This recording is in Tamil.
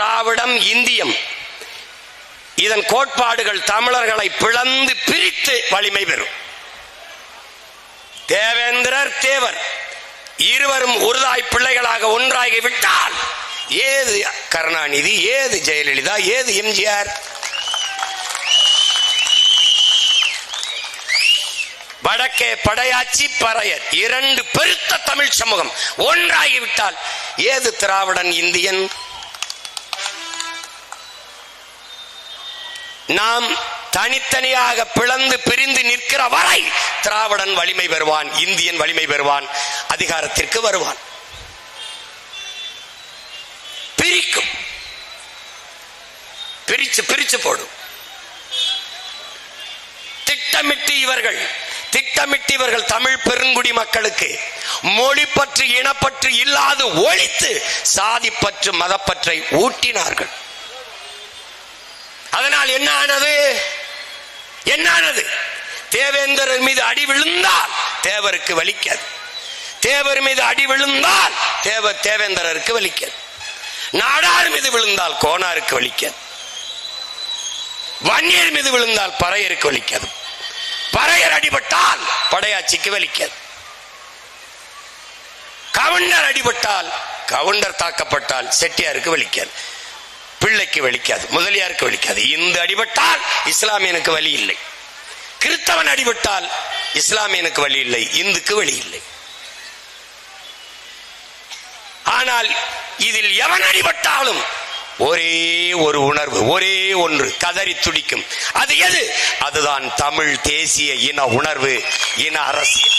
திராவிடம் இந்தியம். இதன் கோட்பாடுகள் தமிழர்களை பிளந்து பிரித்து வலிமை பெறும். தேவேந்திரர் தேவர் இருவரும் உருதாய் பிள்ளைகளாக ஒன்றாகி விட்டால் ஏது கருணாநிதி ஏது ஜெயலலிதா ஏது எம்ஜிஆர்? வடக்கே படையாச்சி பறையர் இரண்டு பெருத்த தமிழ் சமூகம் ஒன்றாகிவிட்டால் ஏது திராவிடன் இந்தியன்? நாம் தனித்தனியாக பிளந்து பிரிந்து நிற்கிற வரை திராவிடன் வலிமை பெறுவான் இந்தியன் வலிமை பெறுவான் அதிகாரத்திற்கு வருவான். பிரிக்கும். பிரிச்சு பிரிச்சு போடும். திட்டமிட்டு இவர்கள் திட்டமிட்டு இவர்கள் தமிழ் பெருங்குடி மக்களுக்கு மொழி பற்று இனப்பற்று இல்லாது ஒழித்து சாதி பற்று மதப்பற்றை ஊட்டினார்கள். அதனால் என்ன ஆனது என்ன ஆனது தேவேந்திரர் மீது அடி விழுந்தால் தேவருக்கு வலிக்காது. தேவர் மீது அடி விழுந்தால் தேவ தேவேந்திரருக்கு வலிக்காது. நாடார் மீது விழுந்தால் கோனாருக்கு வலிக்காது. வன்னியர் மீது விழுந்தால் பறையருக்கு வலிக்காது. பறையர் அடிபட்டால் படையாட்சிக்கு வலிக்காது. கவுண்டர் அடிபட்டால் கவுண்டர் தாக்கப்பட்டால் செட்டியாருக்கு வலிக்காது. பிள்ளைக்கு வலிக்காது முதலியாருக்கு வலிக்காது. இந்த அடிபட்டால் இஸ்லாமியனுக்கு வழி இல்லை. கிறிஸ்தவன் அடிபட்டால் இஸ்லாமியனுக்கு வழி இல்லை. இந்துக்கு வழி இல்லை. ஆனால் இதில் எவன் அடிபட்டாலும் ஒரே ஒரு உணர்வு ஒரே ஒன்று கதறி துடிக்கும். அது எது? அதுதான் தமிழ் தேசிய இன உணர்வு இன அரசியல்.